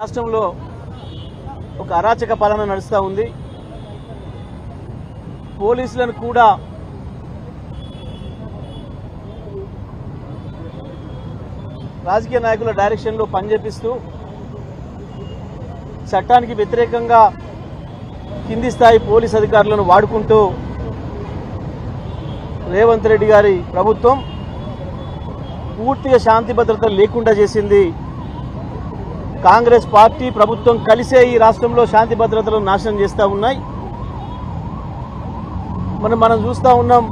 రాష్ట్రంలో ఒక అరాచక పాలన నడుస్తూ ఉంది. పోలీసులను కూడా రాజకీయ నాయకుల డైరెక్షన్లో పనిచేపిస్తూ చట్టానికి వ్యతిరేకంగా కింది స్థాయి పోలీస్ అధికారులను వాడుకుంటూ రేవంత్ రెడ్డి గారి ప్రభుత్వం పూర్తిగా శాంతి భద్రత లేకుండా చేసింది. కాంగ్రెస్ పార్టీ ప్రభుత్వం కలిసే ఈ రాష్ట్రంలో శాంతి భద్రతలను నాశనం చేస్తూ ఉన్నాయి. మనం మనం చూస్తూ ఉన్నాం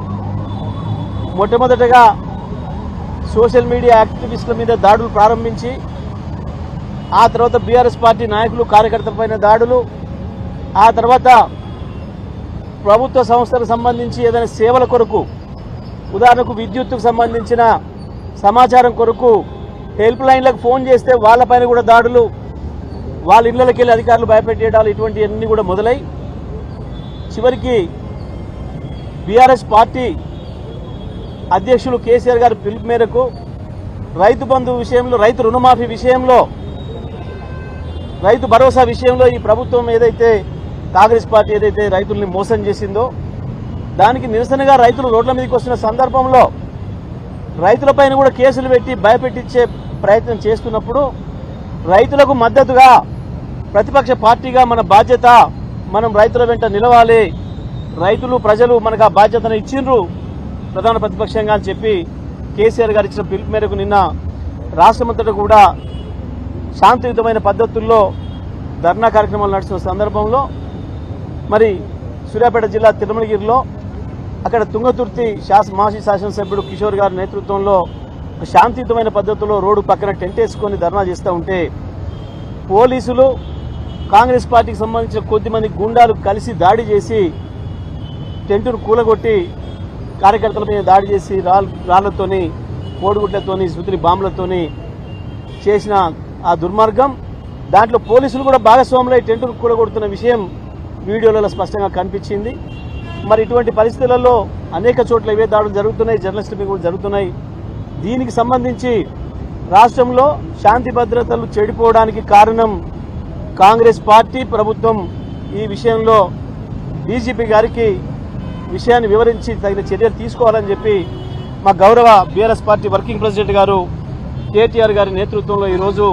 మొట్టమొదటగా సోషల్ మీడియా యాక్టివిస్టుల మీద దాడులు ప్రారంభించి ఆ తర్వాత బీఆర్ఎస్ పార్టీ నాయకులు కార్యకర్తలపైన దాడులు ఆ తర్వాత ప్రభుత్వ సంస్థలకు సంబంధించి ఏదైనా సేవల కొరకు ఉదాహరణకు విద్యుత్తుకు సంబంధించిన సమాచారం కొరకు హెల్ప్ లైన్లకు ఫోన్ చేస్తే వాళ్ళపైన కూడా దాడులు వాళ్ళ ఇళ్ళకి వెళ్ళి అధికారులు భయపెట్టేయడాలు ఇటువంటివన్నీ కూడా మొదలై చివరికి బీఆర్ఎస్ పార్టీ అధ్యక్షులు కేసీఆర్ గారి పిలుపు మేరకు రైతు బంధు విషయంలో రైతు రుణమాఫీ విషయంలో రైతు భరోసా విషయంలో ఈ ప్రభుత్వం ఏదైతే కాంగ్రెస్ పార్టీ ఏదైతే రైతుల్ని మోసం చేసిందో దానికి నిరసనగా రైతులు రోడ్ల మీదకి వస్తున్న సందర్భంలో రైతులపైన కూడా కేసులు పెట్టి భయపెట్టించే ప్రయత్నం చేస్తున్నప్పుడు రైతులకు మద్దతుగా ప్రతిపక్ష పార్టీగా మన బాధ్యత మనం రైతుల వెంట నిలవాలి. రైతులు ప్రజలు మనకు ఆ బాధ్యతను ఇచ్చిండ్రు. ప్రధాన ప్రతిపక్షంగా అని చెప్పి కేసీఆర్ గారు ఇచ్చిన పిలుపు మేరకు నిన్న రాష్ట్రమంతటా కూడా శాంతియుతమైన పద్ధతుల్లో ధర్నా కార్యక్రమాలు నడుస్తున్న సందర్భంలో మరి సూర్యాపేట జిల్లా తిరుమలగిరిలో అక్కడ తుంగతుర్తి శాస మాజీ శాసనసభ్యుడు కిషోర్ గారి నేతృత్వంలో శాంతియుతమైన పద్ధతిలో రోడ్డు పక్కన టెంట్ వేసుకొని ధర్నా చేస్తూ ఉంటే పోలీసులు కాంగ్రెస్ పార్టీకి సంబంధించిన కొద్దిమంది గుండాలు కలిసి దాడి చేసి టెంటును కూలగొట్టి కార్యకర్తల మీద దాడి చేసి రాళ్ళతోని కోడిగుడ్లతోని సుతిరి బాంబులతోని చేసిన ఆ దుర్మార్గం. దాంట్లో పోలీసులు కూడా భాగస్వాములై టెంటును కూలగొడుతున్న విషయం వీడియోలలో స్పష్టంగా కనిపించింది. మరి ఇటువంటి పరిస్థితులలో అనేక చోట్ల ఇవే దాడులు జరుగుతున్నాయి జర్నలిస్టుల కూడా జరుగుతున్నాయి. దీనికి సంబంధించి రాష్ట్రంలో శాంతి భద్రతలు చెడిపోవడానికి కారణం కాంగ్రెస్ పార్టీ ప్రభుత్వం ఈ విషయంలో డీజీపీ గారికి విషయాన్ని వివరించి తగిన చర్యలు తీసుకోవాలని చెప్పి మా గౌరవ బీఆర్ఎస్ పార్టీ వర్కింగ్ ప్రెసిడెంట్ గారు కేటీఆర్ గారి నేతృత్వంలో ఈరోజు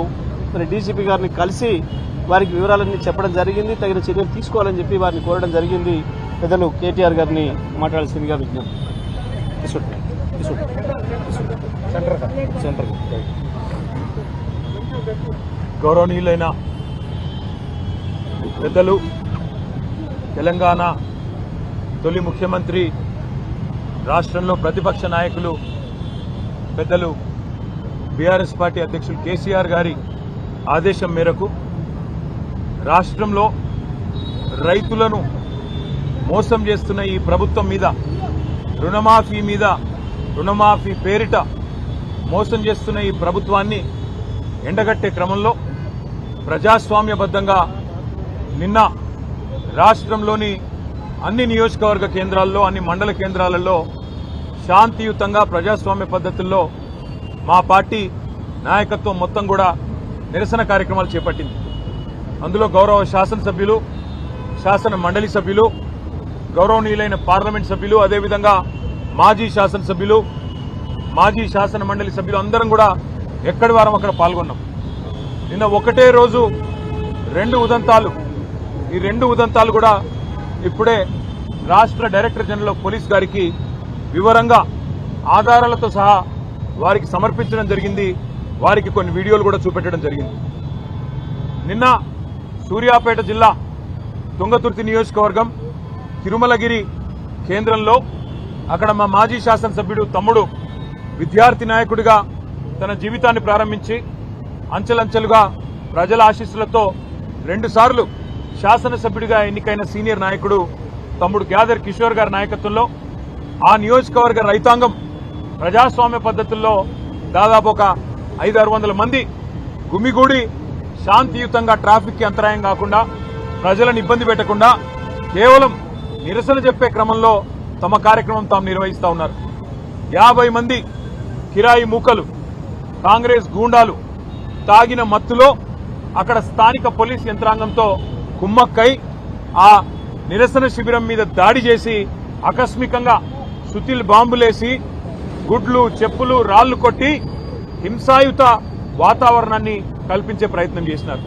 మరి డీజీపీ గారిని కలిసి వారికి వివరాలన్నీ చెప్పడం జరిగింది తగిన చర్యలు తీసుకోవాలని చెప్పి వారిని కోరడం జరిగింది. పెద్దలు కేటీఆర్ గారిని మాట్లాడాల్సిందిగా విజ్ఞప్తి సెంటర్ గౌరవనీయులైన పెద్దలు తెలంగాణ తొలి ముఖ్యమంత్రి రాష్ట్రంలో ప్రతిపక్ష నాయకులు పెద్దలు బీఆర్ఎస్ పార్టీ అధ్యక్షులు కేసీఆర్ గారి ఆదేశం మేరకు రాష్ట్రంలో రైతులను మోసం చేస్తున్న ఈ ప్రభుత్వం మీద రుణమాఫీ మీద రుణమాఫీ పేరిట మోసం చేస్తున్న ఈ ప్రభుత్వాన్ని ఎండగట్టే క్రమంలో ప్రజాస్వామ్యబద్ధంగా నిన్న రాష్ట్రంలోని అన్ని నియోజకవర్గ కేంద్రాల్లో అన్ని మండల కేంద్రాలలో శాంతియుతంగా ప్రజాస్వామ్య పద్ధతుల్లో మా పార్టీ నాయకత్వం మొత్తం కూడా నిరసన కార్యక్రమాలు చేపట్టింది. అందులో గౌరవ శాసనసభ్యులు శాసన మండలి సభ్యులు గౌరవనీయులైన పార్లమెంట్ సభ్యులు అదేవిధంగా మాజీ శాసనసభ్యులు మాజీ శాసన మండలి సభ్యులు అందరం కూడా ఎక్కడి వారం అక్కడ పాల్గొన్నాం. నిన్న ఒకటే రోజు రెండు ఉదంతాలు ఈ రెండు ఉదంతాలు కూడా ఇప్పుడే రాష్ట్ర డైరెక్టర్ జనరల్ ఆఫ్ పోలీస్ గారికి వివరంగా ఆధారాలతో సహా వారికి సమర్పించడం జరిగింది. వారికి కొన్ని వీడియోలు కూడా చూపెట్టడం జరిగింది. నిన్న సూర్యాపేట జిల్లా తుంగతుర్తి నియోజకవర్గం తిరుమలగిరి కేంద్రంలో అక్కడ మా మాజీ శాసనసభ్యుడు తమ్ముడు విద్యార్థి నాయకుడిగా తన జీవితాన్ని ప్రారంభించి అంచెలంచెలుగా ప్రజల ఆశీస్సులతో రెండుసార్లు శాసనసభ్యుడిగా ఎన్నికైన సీనియర్ నాయకుడు తమ్ముడు గ్యాదర్ కిషోర్ గారి నాయకత్వంలో ఆ నియోజకవర్గ రైతాంగం ప్రజాస్వామ్య పద్ధతుల్లో దాదాపు ఒక ఐదు ఆరు వందల మంది గుమిగూడి శాంతియుతంగా ట్రాఫిక్కి అంతరాయం కాకుండా ప్రజలను ఇబ్బంది పెట్టకుండా కేవలం నిరసన చెప్పే క్రమంలో తమ కార్యక్రమం తాము నిర్వహిస్తా ఉన్నారు. యాభై మంది కిరాయి మూకలు కాంగ్రెస్ గూండాలు తాగిన మత్తులో అక్కడ స్థానిక పోలీస్ యంత్రాంగంతో కుమ్మక్కై ఆ నిరసన శిబిరం మీద దాడి చేసి ఆకస్మికంగా సుతిల్ బాంబులేసి గుడ్లు చెప్పులు రాళ్ళు కొట్టి హింసాయుత వాతావరణాన్ని కల్పించే ప్రయత్నం చేసినారు.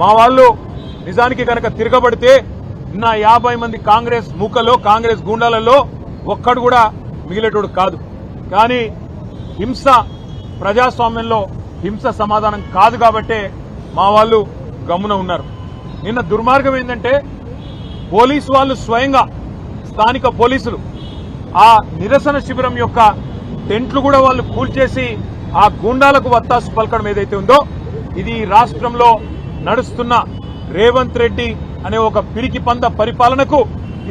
మా వాళ్ళు నిజానికి కనుక తిరగబడితే నిన్న యాభై మంది కాంగ్రెస్ మూకలో కాంగ్రెస్ గూండాలలో ఒక్కడు కూడా మిగిలేటోడు కాదు. కానీ హింస ప్రజాస్వామ్యంలో హింస సమాధానం కాదు కాబట్టే మా వాళ్ళు గమ్మున ఉన్నారు. నిన్న దుర్మార్గం ఏంటంటే పోలీసు వాళ్ళు స్వయంగా స్థానిక పోలీసులు ఆ నిరసన శిబిరం యొక్క టెంట్లు కూడా వాళ్ళు కూల్చేసి ఆ గూండాలకు వత్తాసు పలకడం ఏదైతే ఉందో ఇది రాష్ట్రంలో నడుస్తున్న రేవంత్ రెడ్డి అనే ఒక పిరికి పంద పరిపాలనకు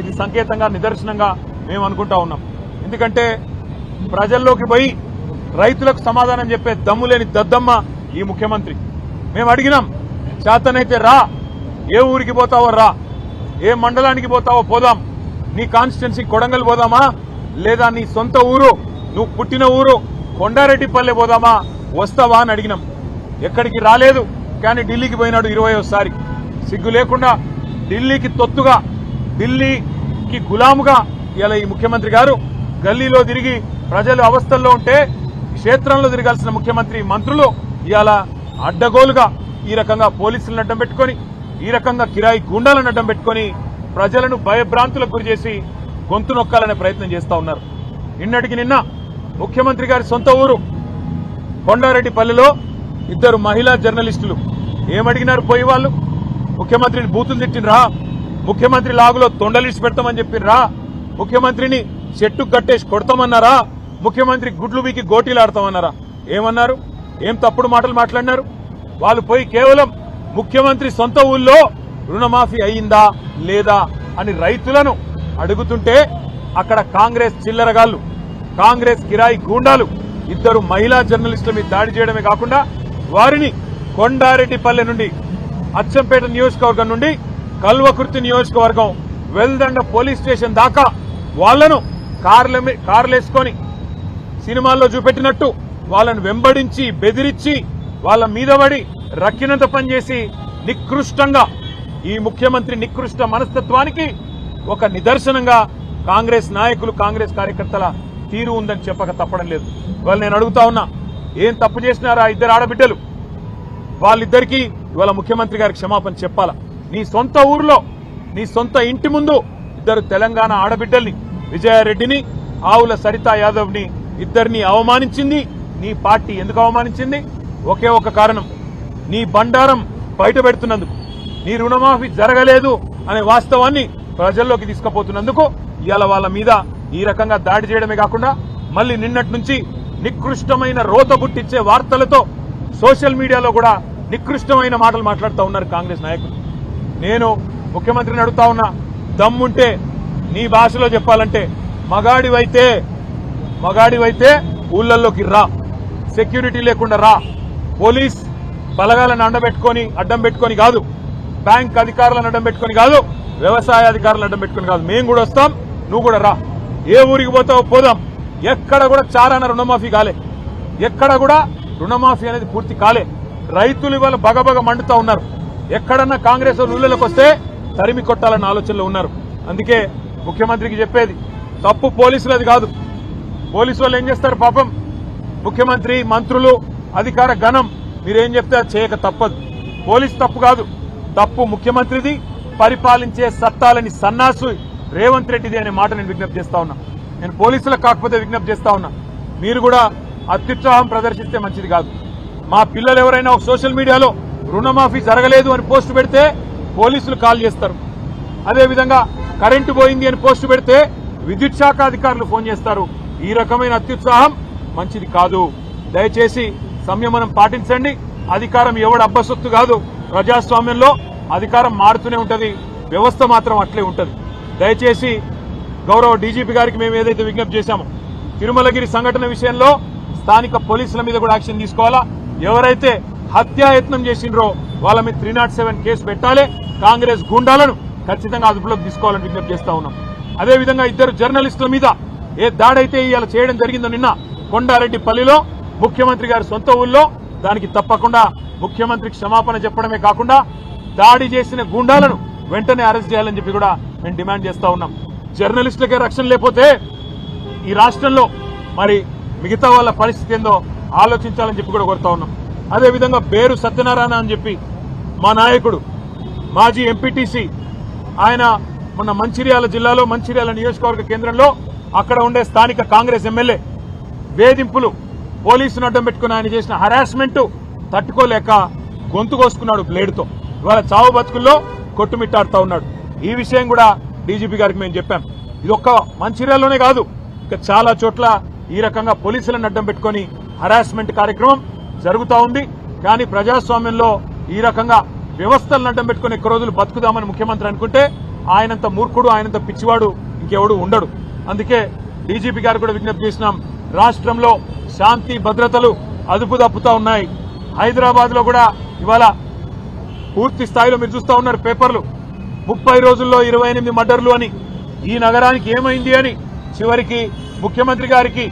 ఇది సంకేతంగా నిదర్శనంగా మేము అనుకుంటా ఉన్నాం. ఎందుకంటే ప్రజల్లోకి పోయి రైతులకు సమాధానం చెప్పే దమ్ము లేని దద్దమ్మ ఈ ముఖ్యమంత్రి. మేము అడిగినాం చేతనైతే రా ఏ ఊరికి పోతావో రా ఏ మండలానికి పోతావో పోదాం నీ కాన్స్టిట్యున్సీ కొడంగల్ పోదామా లేదా నీ సొంత ఊరు నువ్వు పుట్టిన ఊరు కొండారెడ్డిపల్లె పోదామా వస్తావా అని అడిగినాం. ఎక్కడికి రాలేదు కానీ ఢిల్లీకి పోయినాడు ఇరవయోసారి సిగ్గు లేకుండా ఢిల్లీకి తొత్తుగా ఢిల్లీకి గులాముగా ఇలా ఈ ముఖ్యమంత్రి గారు గల్లీలో తిరిగి ప్రజలు అవస్థల్లో ఉంటే క్షేత్రంలో తిరగాల్సిన ముఖ్యమంత్రి మంత్రులు ఇవాళ అడ్డగోలుగా ఈ రకంగా పోలీసులను అడ్డం పెట్టుకొని ఈ రకంగా కిరాయి గుండాలను అడ్డం పెట్టుకొని ప్రజలను భయభ్రాంతులకు గురి చేసి గొంతు నొక్కాలనే ప్రయత్నం చేస్తా ఉన్నారు. నిన్నటికి నిన్న ముఖ్యమంత్రి గారి సొంత ఊరు కొండారెడ్డిపల్లిలో ఇద్దరు మహిళా జర్నలిస్టులు ఏమడిగినారు పోయి వాళ్ళు? ముఖ్యమంత్రిని బూతులు తిట్టినరా ముఖ్యమంత్రి లాగులో తొండలిసి పెడతామని చెప్పినరా ముఖ్యమంత్రిని చెట్టు కట్టేసి కొడతామన్నారా? ముఖ్యమంత్రి గుడ్లు వీకి గోటీలాడతామన్నారా? ఏమన్నారు? ఏం తప్పుడు మాటలు మాట్లాడినారు? వాళ్ళు పోయి కేవలం ముఖ్యమంత్రి సొంత ఊళ్ళో రుణమాఫీ అయిందా లేదా అని రైతులను అడుగుతుంటే అక్కడ కాంగ్రెస్ చిల్లరగాళ్ళు కాంగ్రెస్ కిరాయి గూండాలు ఇద్దరు మహిళా జర్నలిస్టుల మీద దాడి చేయడమే కాకుండా వారిని కొండారెడ్డిపల్లె నుండి అచ్చంపేట నియోజకవర్గం నుండి కల్వకుర్తి నియోజకవర్గం వెల్దండ పోలీస్ స్టేషన్ దాకా వాళ్ళను కార్ల కార్లేసుకొని సినిమాల్లో చూపెట్టినట్టు వాళ్ళను వెంబడించి బెదిరించి వాళ్ళ మీద పడి రక్కినంత పనిచేసి నికృష్టంగా ఈ ముఖ్యమంత్రి నికృష్ట మనస్తత్వానికి ఒక నిదర్శనంగా కాంగ్రెస్ నాయకులు కాంగ్రెస్ కార్యకర్తల తీరు ఉందని చెప్పక తప్పడం లేదు. వాళ్ళు నేను అడుగుతా ఉన్నా ఏం తప్పు చేసినారా ఇద్దరు ఆడబిడ్డలు? వాళ్ళిద్దరికీ ఇవాళ ముఖ్యమంత్రి గారికి క్షమాపణ చెప్పాలా? నీ సొంత ఊర్లో నీ సొంత ఇంటి ముందు ఇద్దరు తెలంగాణ ఆడబిడ్డల్ని విజయారెడ్డిని ఆవుల సరితా యాదవ్ని ఇద్దరిని అవమానించింది నీ పార్టీ ఎందుకు అవమానించింది? ఒకే ఒక కారణం. నీ బండారం బయట పెడుతున్నందుకు నీ రుణమాఫీ జరగలేదు అనే వాస్తవాన్ని ప్రజల్లోకి తీసుకుపోతున్నందుకు ఇవాళ వాళ్ళ మీద ఈ రకంగా దాడి చేయడమే కాకుండా మళ్ళీ నిన్నటి నుంచి నికృష్టమైన రోత పుట్టించే వార్తలతో సోషల్ మీడియాలో కూడా నికృష్టమైన మాటలు మాట్లాడుతూ ఉన్నారు కాంగ్రెస్ నాయకులు. నేను ముఖ్యమంత్రిని అడుగుతా ఉన్నా దమ్ముంటే నీ భాషలో చెప్పాలంటే మగాడివైతే మగాడివైతే ఊళ్ళల్లోకి రా. సెక్యూరిటీ లేకుండా రా. పోలీస్ బలగాలను అండబెట్టుకొని అడ్డం పెట్టుకొని కాదు. బ్యాంక్ అధికారులను అడ్డం పెట్టుకొని కాదు. వ్యవసాయ అధికారులను అడ్డం పెట్టుకొని కాదు. మేము కూడా వస్తాం నువ్వు కూడా రా. ఏ ఊరికి పోతావు పోదాం. ఎక్కడ కూడా చారాన రుణమాఫీ కాలే. ఎక్కడ కూడా రుణమాఫీ అనేది పూర్తి కాలే. రైతులు ఇవాళ బగబగ మండుతా ఉన్నారు. ఎక్కడన్నా కాంగ్రెస్ వాళ్ళు ఊళ్ళలోకి వస్తే తరిమి కొట్టాలన్న ఆలోచనలో ఉన్నారు. అందుకే ముఖ్యమంత్రికి చెప్పేది తప్పు పోలీసులది కాదు. పోలీసు వాళ్ళు ఏం చేస్తారు పాపం? ముఖ్యమంత్రి మంత్రులు అధికార గణం మీరేం చెప్తే అది చేయక తప్పదు. పోలీసు తప్పు కాదు. తప్పు ముఖ్యమంత్రిది పరిపాలించే సత్తాలని సన్నాసు రేవంత్ రెడ్డిది అనే మాట నేను విజ్ఞప్తి చేస్తా ఉన్నా. నేను పోలీసులకు కాకపోతే విజ్ఞప్తి చేస్తా ఉన్నా. మీరు కూడా అత్యుత్సాహం ప్రదర్శిస్తే మంచిది కాదు. మా పిల్లలు ఎవరైనా ఒక సోషల్ మీడియాలో రుణమాఫీ జరగలేదు అని పోస్ట్ పెడితే పోలీసులు కాల్ చేస్తారు. అదేవిధంగా కరెంటు పోయింది అని పోస్టు పెడితే విద్యుత్ శాఖ అధికారులు ఫోన్ చేస్తారు. ఈ రకమైన అత్యుత్సాహం మంచిది కాదు. దయచేసి సంయమనం పాటించండి. అధికారం ఎవడు అబ్బసొత్తు కాదు. ప్రజాస్వామ్యంలో అధికారం మారుతూనే ఉంటుంది. వ్యవస్థ మాత్రం అట్లే ఉంటుంది. దయచేసి గౌరవ డీజీపీ గారికి మేము ఏదైతే విజ్ఞప్తి చేశామో తిరుమలగిరి సంఘటన విషయంలో స్థానిక పోలీసుల మీద కూడా యాక్షన్ తీసుకోవాలా? ఎవరైతే హత్యాయత్నం చేసిండ్రో వాళ్ళ మీద త్రీ నాట్ సెవెన్ కేసు పెట్టాలి కాంగ్రెస్ గుండాలను ఖచ్చితంగా అదుపులోకి తీసుకోవాలని విజ్ఞప్తి చేస్తా ఉన్నాం. అదేవిధంగా ఇద్దరు జర్నలిస్టుల మీద ఏ దాడైతే ఇవాళ చేయడం జరిగిందో నిన్న కొండారెడ్డి పల్లిలో ముఖ్యమంత్రి గారి సొంత ఊళ్ళో దానికి తప్పకుండా ముఖ్యమంత్రికి క్షమాపణ చెప్పడమే కాకుండా దాడి చేసిన గుండాలను వెంటనే అరెస్ట్ చేయాలని చెప్పి కూడా మేము డిమాండ్ చేస్తా ఉన్నాం. జర్నలిస్టులకే రక్షణ లేకపోతే ఈ రాష్ట్రంలో మరి మిగతా వాళ్ళ పరిస్థితి ఏందో ఆలోచించాలని చెప్పి కూడా కోరుతా ఉన్నాం. అదేవిధంగా పేరు సత్యనారాయణ అని చెప్పి మా నాయకుడు మాజీ ఎంపీటీసీ ఆయన మొన్న మంచిర్యాల జిల్లాలో మంచిర్యాల నియోజకవర్గ కేంద్రంలో అక్కడ ఉండే స్థానిక కాంగ్రెస్ ఎమ్మెల్యే వేధింపులు పోలీసును అడ్డం పెట్టుకుని ఆయన చేసిన హరాస్మెంట్ తట్టుకోలేక గొంతు కోసుకున్నాడు బ్లేడ్తో. ఇవాళ చావు బతుకుల్లో కొట్టుమిట్టాడుతా ఉన్నాడు. ఈ విషయం కూడా డీజీపీ గారికి మేము చెప్పాం. ఇది ఒక్క మంచిర్యాలలోనే కాదు ఇక చాలా చోట్ల ఈ రకంగా పోలీసులను అడ్డం పెట్టుకొని హరాస్మెంట్ కార్యక్రమం జరుగుతూ ఉంది. కానీ ప్రజాస్వామ్యంలో ఈ రకంగా వ్యవస్థలను అడ్డం పెట్టుకుని ఎక్కువ రోజులు బతుకుదామని ముఖ్యమంత్రి అనుకుంటే ఆయనంత మూర్ఖుడు ఆయనంత పిచ్చివాడు ఇంకెవడు ఉండడు. అందుకే డీజీపీ గారు కూడా విజ్ఞప్తి చేసినాం. రాష్ట్రంలో శాంతి భద్రతలు అదుపు తప్పుతా ఉన్నాయి. హైదరాబాద్లో కూడా ఇవాళ పూర్తి స్థాయిలో మీరు చూస్తూ ఉన్నారు పేపర్లు. ముప్పై రోజుల్లో ఇరవై ఎనిమిది మర్డర్లు అని. ఈ నగరానికి ఏమైంది అని చివరికి ముఖ్యమంత్రి గారికి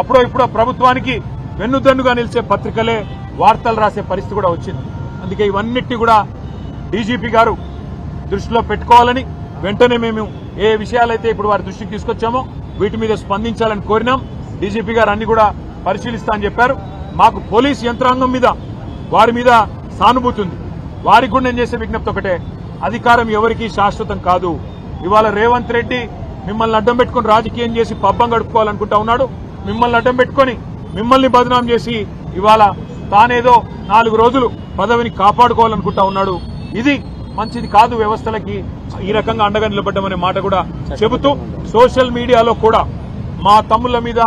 అప్పుడో ఇప్పుడో ప్రభుత్వానికి వెన్నుదన్నుగా నిలిచే పత్రికలే వార్తలు రాసే పరిస్థితి కూడా వచ్చింది. అందుకే ఇవన్నిటి కూడా డీజీపీ గారు దృష్టిలో పెట్టుకోవాలని వెంటనే మేము ఏ విషయాలైతే ఇప్పుడు వారి దృష్టికి తీసుకొచ్చామో వీటి మీద స్పందించాలని కోరినాం. డీజీపీ గారు అన్ని కూడా పరిశీలిస్తా అని చెప్పారు. మాకు పోలీస్ యంత్రాంగం మీద వారి మీద సానుభూతి ఉంది. వారికి కూడా నేను చేసే విజ్ఞప్తి ఒకటే అధికారం ఎవరికీ శాశ్వతం కాదు. ఇవాళ రేవంత్ రెడ్డి మిమ్మల్ని అడ్డం పెట్టుకుని రాజకీయం చేసి పబ్బం గడుపుకోవాలనుకుంటా ఉన్నాడు. మిమ్మల్ని అడ్డం పెట్టుకొని మిమ్మల్ని బదనాం చేసి ఇవాళ తానేదో నాలుగు రోజులు పదవిని కాపాడుకోవాలనుకుంటా ఉన్నాడు. ఇది మంచిది కాదు వ్యవస్థలకి ఈ రకంగా అండగా నిలబడ్డమనే మాట కూడా చెబుతూ సోషల్ మీడియాలో కూడా మా తమ్ముళ్ళ మీద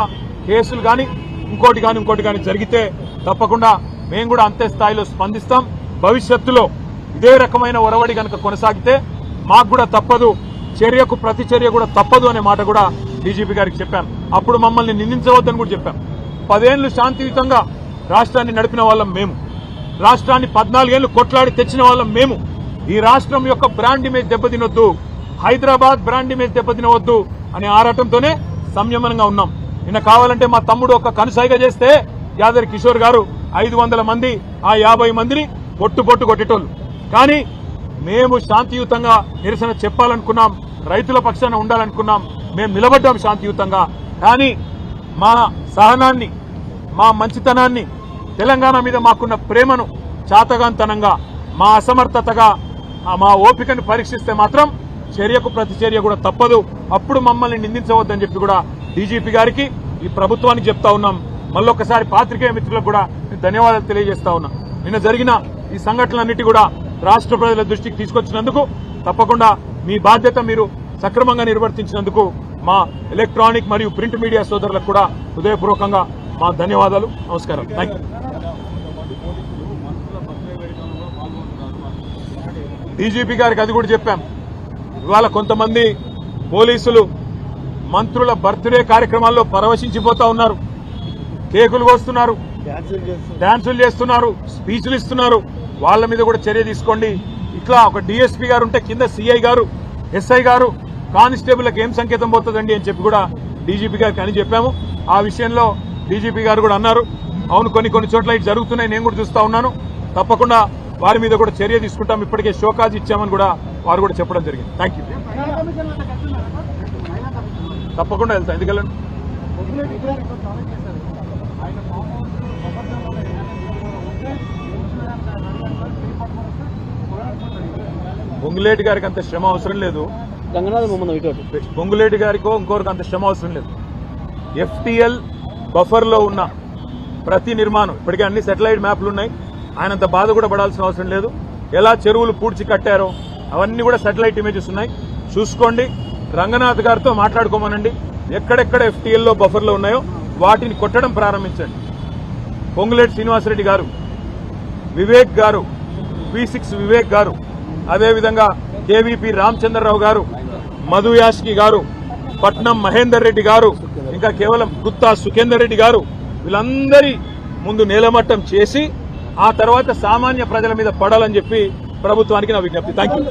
కేసులు కానీ ఇంకోటి కానీ ఇంకోటి కానీ జరిగితే తప్పకుండా మేము కూడా అంతే స్థాయిలో స్పందిస్తాం. భవిష్యత్తులో ఇదే రకమైన ఒరవడి కనుక కొనసాగితే మాకు కూడా తప్పదు చర్యకు ప్రతి చర్య కూడా తప్పదు అనే మాట కూడా డీజీపీ గారికి చెప్పాను అప్పుడు మమ్మల్ని నిందించవద్దని కూడా చెప్పాం. పదేళ్ళు శాంతియుతంగా రాష్ట్రాన్ని నడిపిన వాళ్ళం మేము. రాష్ట్రాన్ని పద్నాలుగేళ్ళు కొట్లాడి తెచ్చిన వాళ్ళం మేము. ఈ రాష్ట్రం యొక్క బ్రాండ్ ఇమేజ్ దెబ్బతినొద్దు. హైదరాబాద్ బ్రాండ్ ఇమేజ్ దెబ్బతినవద్దు అనే ఆరాటంతోనే సంయమనంగా ఉన్నాం. నిన్న కావాలంటే మా తమ్ముడు ఒక కనుసైగ చేస్తే యాదరి కిషోర్ గారు ఐదు వందల మంది ఆ యాభై మందిని పొట్టు పొట్టు కొట్టేటోళ్ళు. కానీ మేము శాంతియుతంగా నిరసన చెప్పాలనుకున్నాం రైతుల పక్షాన ఉండాలనుకున్నాం మేము నిలబడ్డాం శాంతియుతంగా. కానీ మా సహనాన్ని మా మంచితనాన్ని తెలంగాణ మీద మాకున్న ప్రేమను చాతగాంతనంగా మా అసమర్థతగా మా ఓపికను పరీక్షిస్తే మాత్రం చర్యకు ప్రతిచర్య కూడా తప్పదు. అప్పుడు మమ్మల్ని నిందించవద్దని చెప్పి కూడా డీజీపీ గారికి ఈ ప్రభుత్వానికి చెప్తా ఉన్నాం. మళ్ళొకసారి పాత్రికేయ మిత్రులకు కూడా నేను ధన్యవాదాలు తెలియజేస్తా ఉన్నా. నిన్న జరిగిన ఈ సంఘటనలన్నిటి కూడా రాష్ట్ర ప్రజల దృష్టికి తీసుకొచ్చినందుకు తప్పకుండా మీ బాధ్యత మీరు సక్రమంగా నిర్వర్తించినందుకు మా ఎలక్ట్రానిక్ మరియు ప్రింట్ మీడియా సోదరులకు కూడా హృదయపూర్వకంగా మా ధన్యవాదాలు. నమస్కారం. థ్యాంక్ యూ డీజీపీ గారికి అది కూడా చెప్పాం. ఇవాళ కొంతమంది పోలీసులు మంత్రుల బర్త్డే కార్యక్రమాల్లో పరవశించిపోతా ఉన్నారు. కేకులు కోస్తున్నారు. డాన్సులు చేస్తున్నారు. స్పీచ్లు ఇస్తున్నారు. వాళ్ళ మీద కూడా చర్య తీసుకోండి. ఇట్లా ఒక డిఎస్పీ గారు ఉంటే కింద సిఐ గారు ఎస్ఐ గారు కానిస్టేబుల్కి ఏం సంకేతం పోతుందండి అని చెప్పి కూడా డీజీపీ గారికి అని చెప్పాము. ఆ విషయంలో డీజీపీ గారు కూడా అన్నారు. అవును కొన్ని కొన్ని చోట్ల ఇటు జరుగుతున్నాయి. నేను కూడా చూస్తా ఉన్నాను. తప్పకుండా వారి మీద కూడా చర్య తీసుకుంటాం. ఇప్పటికే షోకాజ్ ఇచ్చామని కూడా వారు కూడా చెప్పడం జరిగింది. థ్యాంక్ యూ తప్పకుండా వెళ్తా. ఎందుకెళ్ళండి పొంగులేటి గారికి అంత శ్రమ అవసరం లేదు. గంగనాథ్ మొహమ్మద్ ఇటు పొంగులేటి గారికో ఇంకోరికి అంత శ్రమ అవసరం లేదు. ఎఫ్టిఎల్ బఫర్లో ఉన్న ప్రతి నిర్మాణం ఇప్పటికే అన్ని సెటిలైట్ మ్యాప్లు ఉన్నాయి. ఆయనంత బాధ కూడా పడాల్సిన అవసరం లేదు. ఎలా చెరువులు పూడ్చి కట్టారో అవన్నీ కూడా సెటిలైట్ ఇమేజెస్ ఉన్నాయి. చూసుకోండి రంగనాథ్ గారితో మాట్లాడుకోమనండి. ఎక్కడెక్కడ ఎఫ్టీఎల్లో బఫర్లో ఉన్నాయో వాటిని కొట్టడం ప్రారంభించండి. పొంగులేటి శ్రీనివాసరెడ్డి గారు వివేక్ గారు వి సిక్స్ వివేక్ గారు అదేవిధంగా కేవీపీ రామచంద్రరావు గారు మధు యాస్కి గారు పట్నం మహేందర్ రెడ్డి గారు ఇంకా కేవలం గుత్తా సుఖేందర్ రెడ్డి గారు వీళ్ళందరి ముందు నేలమట్టం చేసి ఆ తర్వాత సామాన్య ప్రజల మీద పడాలని చెప్పి ప్రభుత్వానికి నా విజ్ఞప్తి. Thank you